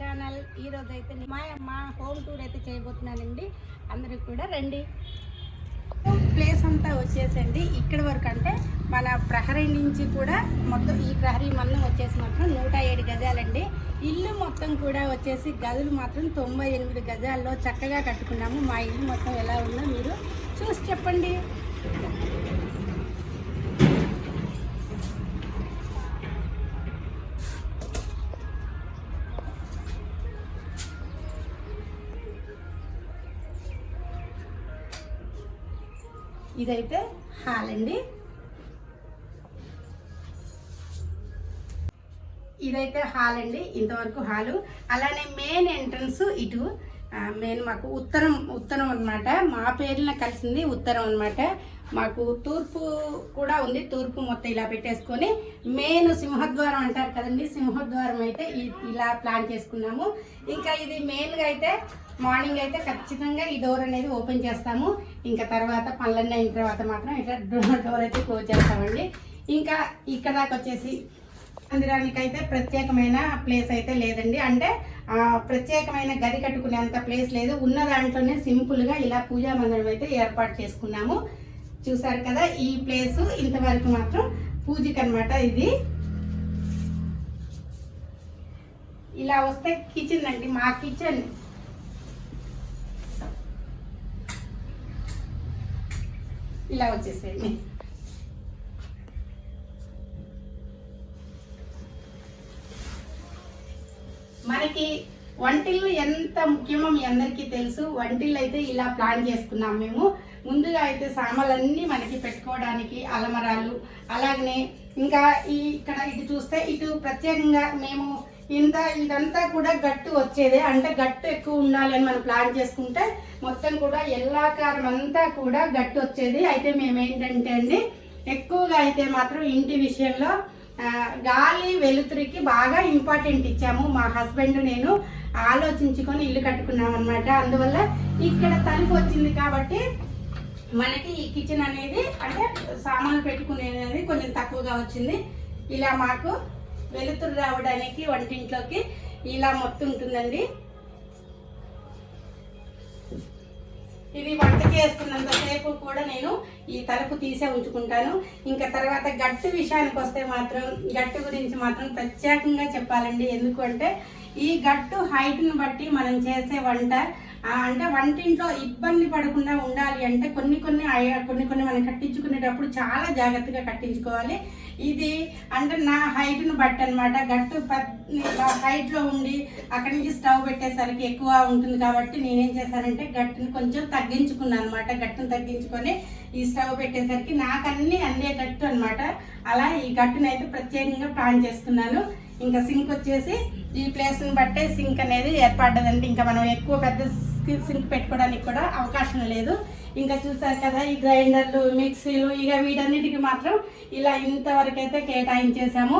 Channel ఈరోజు అయితే మా మా హోమ్ టూర్ అయితే చేయబోతున్నానండి. అందరికి కూడా రండి. ప్లేస్ అంతా వచ్చేసండి. ఇక్కడి వరకు అంటే మన ప్రహరీ నుంచి కూడా మొత్తం ఈ ప్రహరీ మందం వచ్చేసి మాత్రం నూట ఏడు గజాలండి. ఇల్లు మొత్తం కూడా వచ్చేసి గదులు మాత్రం తొంభై ఎనిమిది గజాల్లో చక్కగా కట్టుకున్నాము. మా ఇల్లు మొత్తం ఎలా ఉందో మీరు చూసి చెప్పండి. ఇదైతే హాల్ అండి ఇదైతే హాల్ అండి ఇంతవరకు హాలు. అలానే మెయిన్ ఎంట్రన్స్ ఇటు మెయిన్ మాకు ఉత్తరం ఉత్తరం అన్నమాట. మా పేరున కలిసింది ఉత్తరం అన్నమాట. మాకు తూర్పు కూడా ఉంది తూర్పు మొత్తం ఇలా పెట్టేసుకొని మెయిన్ సింహద్వారం అంటారు కదండి సింహద్వారం అయితే ఇలా ప్లాన్ చేసుకున్నాము. ఇంకా ఇది మెయిన్గా అయితే మార్నింగ్ అయితే ఖచ్చితంగా ఈ డోర్ అనేది ఓపెన్ చేస్తాము. ఇంకా తర్వాత పనులన్నీ అయిన తర్వాత మాత్రం ఇట్లా డోర్ డోర్ అయితే క్లోజ్ చేస్తామండి. ఇంకా ఇక్కడ దాకా వచ్చేసి మందిరానికి అయితే ప్రత్యేకమైన ప్లేస్ అయితే లేదండి. అంటే ప్రత్యేకమైన గది కట్టుకునేంత ప్లేస్ లేదు. ఉన్న దాంట్లోనే సింపుల్గా ఇలా పూజా మందిరం అయితే ఏర్పాటు చేసుకున్నాము. చూసారు కదా ఈ ప్లేస్ ఇంతవరకు మాత్రం పూజకి అనమాట ఇది. ఇలా వస్తే కిచెన్ అండి మా కిచెన్ ఇలా వచ్చేసేయండి. మనకి వంటిల్లు ఎంత ముఖ్యమో మీ అందరికీ తెలుసు. వంటిల్లు అయితే ఇలా ప్లాన్ చేసుకున్నాం మేము. ముందుగా అయితే సామాన్లన్నీ మనకి పెట్టుకోవడానికి అలమరాలు అలాగనే ఇంకా ఈ ఇక్కడ ఇటు చూస్తే ఇటు ప్రత్యేకంగా మేము ఇంత ఇదంతా కూడా గట్టు వచ్చేదే. అంటే గట్టు ఎక్కువ ఉండాలి అని మనం ప్లాన్ చేసుకుంటే మొత్తం కూడా ఎల్లాకారం అంతా కూడా గట్టు వచ్చేది. అయితే మేము ఏంటంటే అండి ఎక్కువగా అయితే మాత్రం ఇంటి విషయంలో గాలి వెలుతురికి బాగా ఇంపార్టెంట్ ఇచ్చాము. మా హస్బెండ్ నేను ఆలోచించుకొని ఇల్లు కట్టుకున్నాం అనమాట అందువల్ల ఇక్కడ తలుపు వచ్చింది కాబట్టి మనకి ఈ కిచెన్ అనేది అంటే సామాన్లు పెట్టుకునేది కొంచెం తక్కువగా వచ్చింది. ఇలా మాకు వెలుతురు రావడానికి వంటింట్లోకి ఇలా మొత్తం ఉంటుందండి. ఇది వంట చేస్తున్నంతసేపు కూడా నేను ఈ తలుపు తీసే ఉంచుకుంటాను. ఇంకా తర్వాత గట్టు విషయానికి వస్తే మాత్రం గట్టు గురించి మాత్రం ప్రత్యేకంగా చెప్పాలండి. ఎందుకంటే ఈ గట్టు హైట్ని బట్టి మనం చేసే వంట అంటే వంటింట్లో ఇబ్బంది పడకుండా ఉండాలి అంటే కొన్ని కొన్ని కొన్ని కొన్ని మనం కట్టించుకునేటప్పుడు చాలా జాగ్రత్తగా కట్టించుకోవాలి. ఇది అంటే నా హైట్ను బట్టి అనమాట గట్టు హైట్లో ఉండి అక్కడి నుంచి స్టవ్ పెట్టేసరికి ఎక్కువ ఉంటుంది కాబట్టి నేనేం చేశానంటే గట్టుని కొంచెం తగ్గించుకున్నాను అనమాట గట్టును తగ్గించుకొని ఈ స్టవ్ పెట్టేసరికి నాకు అన్నీ అందేటట్టు అనమాట అలా ఈ గట్టునైతే ప్రత్యేకంగా ప్లాన్ చేసుకున్నాను. ఇంకా సింక్ వచ్చేసి ఈ ప్లేస్ని బట్టే సింక్ అనేది ఏర్పడ్డదండి. ఇంకా మనం ఎక్కువ పెద్ద సింక్ పెట్టుకోవడానికి కూడా అవకాశం లేదు. ఇంకా చూసారు కదా ఈ గ్రైండర్లు మిక్సీలు ఇక వీటన్నిటికి మాత్రం ఇలా ఇంతవరకు అయితే కేటాయించేసాము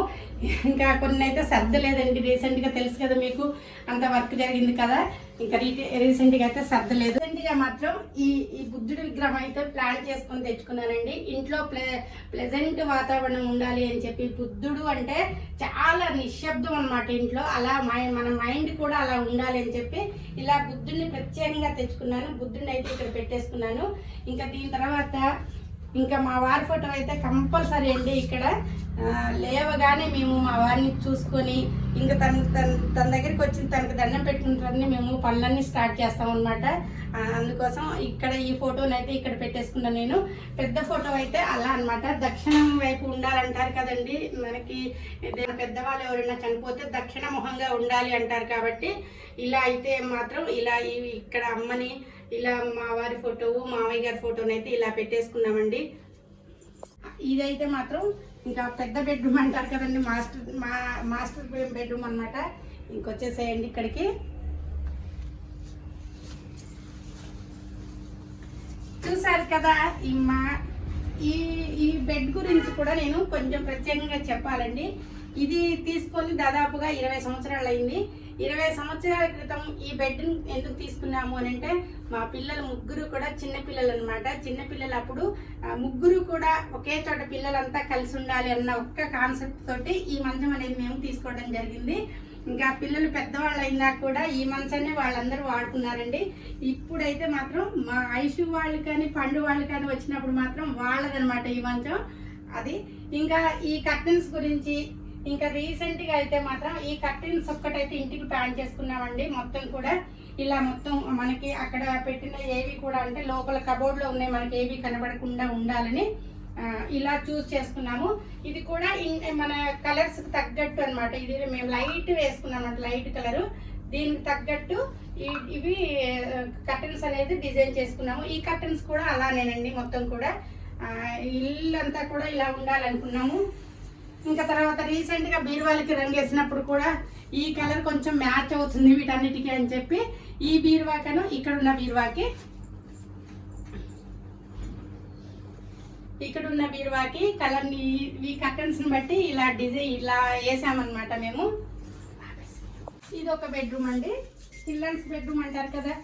ఇంకా కొన్ని అయితే సర్దలేదండి రీసెంట్గా తెలుసు కదా మీకు అంత వర్క్ జరిగింది కదా. ఇంకా రీసెంట్గా అయితే సర్దలేదు రీసెంట్గా మాత్రం ఈ ఈ బుద్ధుడి విగ్రహం అయితే ప్లాన్ చేసుకొని తెచ్చుకున్నానండి. ఇంట్లో ప్లే ప్లెజెంట్ వాతావరణం ఉండాలి అని చెప్పి బుద్ధుడు అంటే చాలా నిశ్శబ్దం అన్నమాట ఇంట్లో. అలా మై మన మైండ్ కూడా అలా ఉండాలి అని చెప్పి ఇలా బుద్ధుడిని ప్రత్యేకంగా తెచ్చుకున్నాను. బుద్ధుడిని అయితే ఇక్కడ పెట్టేసుకున్నాను. ఇంకా దీని తర్వాత ఇంకా మా వారి ఫోటో అయితే కంపల్సరీ అండి ఇక్కడ. లేవగానే మేము మా వారిని చూసుకొని ఇంకా తన తన తన దగ్గరికి వచ్చి తనకు దండం పెట్టుకుంటారని మేము పనులన్నీ స్టార్ట్ చేస్తాం అనమాట అందుకోసం ఇక్కడ ఈ ఫోటోని అయితే ఇక్కడ పెట్టేసుకున్నాను నేను. పెద్ద ఫోటో అయితే అలా అనమాట దక్షిణం వైపు ఉండాలంటారు కదండి. మనకి పెద్దవాళ్ళు ఎవరైనా చనిపోతే దక్షిణ మొహంగా ఉండాలి అంటారు కాబట్టి ఇలా అయితే మాత్రం ఇలా ఇక్కడ అమ్మని ఇలా మా వారి ఫోటో మామయ్య గారి ఫోటోని అయితే ఇలా పెట్టేసుకున్నామండి. ఇదైతే మాత్రం ఇంకా పెద్ద బెడ్రూమ్ అంటారు కదండి మాస్టర్ మా మాస్టర్ బెడ్రూమ్ అనమాట ఇంకొచ్చేసేయండి ఇక్కడికి. చూసారు కదా ఈ మా ఈ ఈ బెడ్ గురించి కూడా నేను కొంచెం ప్రత్యేకంగా చెప్పాలండి. ఇది తీసుకొని దాదాపుగా ఇరవై సంవత్సరాలు అయింది. ఇరవై సంవత్సరాల క్రితం ఈ బెడ్ని ఎందుకు తీసుకున్నాము అని అంటే మా పిల్లలు ముగ్గురు కూడా చిన్నపిల్లలు అనమాట చిన్నపిల్లలు అప్పుడు ముగ్గురు కూడా ఒకే చోట పిల్లలంతా కలిసి ఉండాలి అన్న ఒక్క కాన్సెప్ట్ తోటి ఈ మంచం అనేది మేము తీసుకోవడం జరిగింది. ఇంకా పిల్లలు పెద్దవాళ్ళు అయినా కూడా ఈ మంచాన్ని వాళ్ళందరూ వాడుకున్నారండి. ఇప్పుడైతే మాత్రం మా ఐషు వాళ్ళు కానీ పండు వాళ్ళు కానీ వచ్చినప్పుడు మాత్రం వాళ్ళదనమాట ఈ మంచం. అది ఇంకా ఈ కర్టన్స్ గురించి ఇంకా రీసెంట్గా అయితే మాత్రం ఈ కర్టెన్స్ ఒక్కటైతే ఇంటికి ప్లాన్ చేసుకున్నామండి. మొత్తం కూడా ఇలా మొత్తం మనకి అక్కడ పెట్టిన ఏవి కూడా అంటే లోపల కబోర్డ్లో ఉన్నాయి మనకి ఏవి కనబడకుండా ఉండాలని ఇలా చూస్ చేసుకున్నాము. ఇది కూడా ఇన్- మన కలర్స్కి తగ్గట్టు అనమాట ఇది మేము లైట్ వేసుకున్నాం లైట్ కలర్ దీనికి తగ్గట్టు ఇవి కర్టన్స్ అనేది డిజైన్ చేసుకున్నాము. ఈ కర్టన్స్ కూడా అలానేనండి మొత్తం కూడా. ఇల్లు అంతా కూడా ఇలా ఉండాలనుకున్నాము. ఇంకా తర్వాత రీసెంట్గా బీరువాలకి రంగు వేసినప్పుడు కూడా ఈ కలర్ కొంచెం మ్యాచ్ అవుతుంది వీటన్నిటికీ అని చెప్పి ఈ బీరువాకను ఇక్కడ ఉన్న బీరువాకి ఇక్కడ ఉన్న బీరువాకి కలర్ ఈ కర్టన్స్ని బట్టి ఇలా డిజైన్ ఇలా వేసామన్నమాట మేము. ఇది ఒక బెడ్రూమ్ అండి. చిల్డ్రన్స్ బెడ్రూమ్ అంటారు కదా.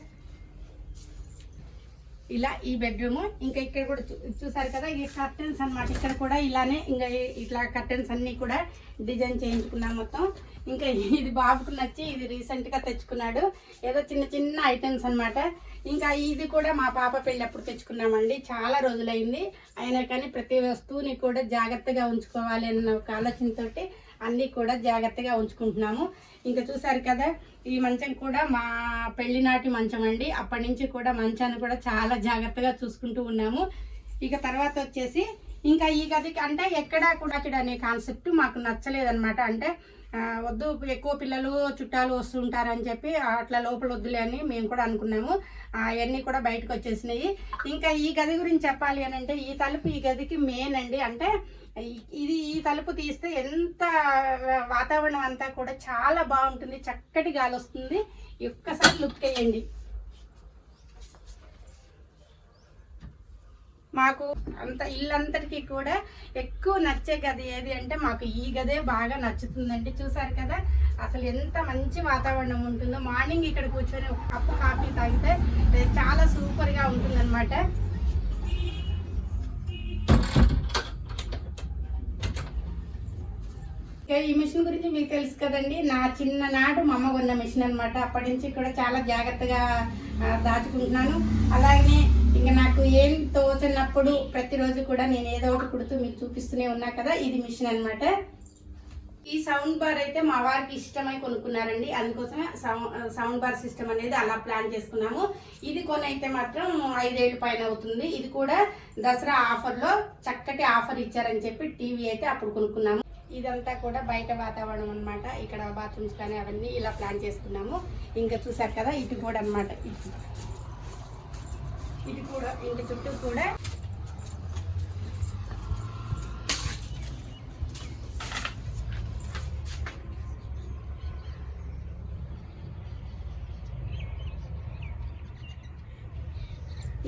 ఇలా ఈ బెడ్రూమ్ ఇంకా ఇక్కడ కూడా చూ- చూసారు కదా ఈ కర్టెన్స్ అన్నమాట. ఇక్కడ కూడా ఇలానే ఇంకా ఇట్లా కర్టెన్స్ అన్ని కూడా డిజైన్ చేయించుకున్నాం మొత్తం. ఇంకా ఇది బాబుకు నచ్చి ఇది రీసెంట్గా తెచ్చుకున్నాడు. ఏదో చిన్న చిన్న ఐటమ్స్ అన్నమాట. ఇంకా ఇది కూడా మా పాప పెళ్ళప్పుడు తెచ్చుకున్నామండి. చాలా రోజులైంది. అయినా కానీ ప్రతి వస్తువుని కూడా జాగ్రత్తగా ఉంచుకోవాలి అన్న ఒక ఆలోచనతోటి అన్నీ కూడా జాగ్రత్తగా ఉంచుకుంటున్నాము. ఇంకా చూసారు కదా ఈ మంచం కూడా మా పెళ్ళినాటి మంచం అండి. అప్పటి నుంచి కూడా మంచాన్ని కూడా చాలా జాగ్రత్తగా చూసుకుంటూ ఉన్నాము. ఇక తర్వాత వచ్చేసి ఇంకా ఈ గదికి అంటే ఎక్కడా కూడా అనే కాన్సెప్ట్ మాకు నచ్చలేదన్నమాట. అంటే వద్దు ఎక్కువ పిల్లలు చుట్టాలు వస్తుంటారని చెప్పి అట్లా లోపల వద్దులే అని మేము కూడా అనుకున్నాము. అవన్నీ కూడా బయటకు వచ్చేసినాయి. ఇంకా ఈ గది గురించి చెప్పాలి అని అంటే ఈ తలుపు ఈ గదికి మెయిన్ అండి. అంటే ఇది ఈ తలుపు తీస్తే ఎంత వాతావరణం అంతా కూడా చాలా బాగుంటుంది. చక్కటి గాలి వస్తుంది. ఒక్కసారి లుక్ వేయండి. మాకు అంత ఇల్లంతటికి కూడా ఎక్కువ నచ్చే గది ఏది అంటే మాకు ఈ గదే బాగా నచ్చుతుందండి. చూసారు కదా? అసలు ఎంత మంచి వాతావరణం ఉంటుందో. మార్నింగ్ ఇక్కడ కూర్చొని ఒక కప్పు కాఫీ తాగితే చాలా సూపర్గా ఉంటుందన్నమాట. ఈ మిషన్ గురించి మీకు తెలుసు కదండి. నా చిన్ననాడు మా అమ్మ కొన్న మిషన్ అనమాట అప్పటి నుంచి కూడా చాలా జాగ్రత్తగా దాచుకుంటున్నాను. అలాగే ఇంకా నాకు ఏం తోచినప్పుడు ప్రతిరోజు కూడా నేను ఏదో ఒకటి కుడుతూ మీకు చూపిస్తూనే ఉన్నా కదా ఇది మిషన్ అన్నమాట. ఈ సౌండ్ బార్ అయితే మా వారికి ఇష్టమై కొనుక్కున్నారండి. అందుకోసమే సౌండ్ బార్ సిస్టమ్ అనేది అలా ప్లాన్ చేసుకున్నాము. ఇది కొనైతే మాత్రం ఐదేళ్ళు పైన అవుతుంది. ఇది కూడా దసరా ఆఫర్లో చక్కటి ఆఫర్ ఇచ్చారని చెప్పి టీవీ అయితే అప్పుడు కొనుక్కున్నాము. ఇదంతా కూడా బయట వాతావరణం అనమాట ఇక్కడ బాత్రూమ్స్ కానీ అవన్నీ ఇలా ప్లాన్ చేసుకున్నాము. ఇంకా చూసారు కదా ఇటు కూడా అనమాట ఇది ఇది కూడా ఇంటి చుట్టూ కూడా.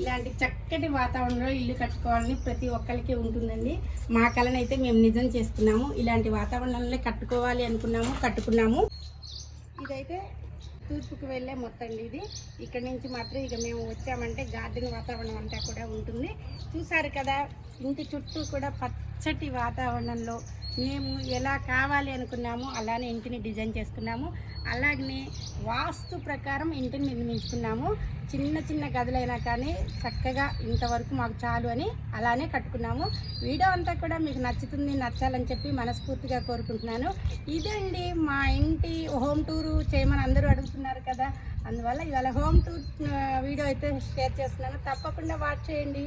ఇలాంటి చక్కటి వాతావరణంలో ఇల్లు కట్టుకోవాలని ప్రతి ఒక్కరికి ఉంటుందండి. మా కళనైతే మేము నిజం చేసుకున్నాము ఇలాంటి వాతావరణంలో కట్టుకోవాలి అనుకున్నాము కట్టుకున్నాము. ఇదైతే తూర్పుకు వెళ్ళే మొత్తం ఇది. ఇక్కడ నుంచి మాత్రం ఇక మేము వచ్చామంటే గార్డెన్ వాతావరణం అంతా కూడా ఉంటుంది. చూసారు కదా ఇంటి చుట్టూ కూడా పచ్చటి వాతావరణంలో మేము ఎలా కావాలి అనుకున్నామో అలానే ఇంటిని డిజైన్ చేసుకున్నాము. అలాగనే వాస్తు ప్రకారం ఇంటిని నిర్మించుకున్నాము. చిన్న చిన్న గదులైనా కానీ చక్కగా ఇంతవరకు మాకు చాలు అని అలానే కట్టుకున్నాము. వీడియో అంతా కూడా మీకు నచ్చుతుంది నచ్చాలని చెప్పి మనస్ఫూర్తిగా కోరుకుంటున్నాను. ఇదండి మా ఇంటి హోమ్ టూరు చేయమని అందరూ అడుగుతున్నారు కదా. అందువల్ల ఇవాళ హోమ్ టూర్ వీడియో అయితే షేర్ చేస్తున్నాను. తప్పకుండా వాచ్ చేయండి.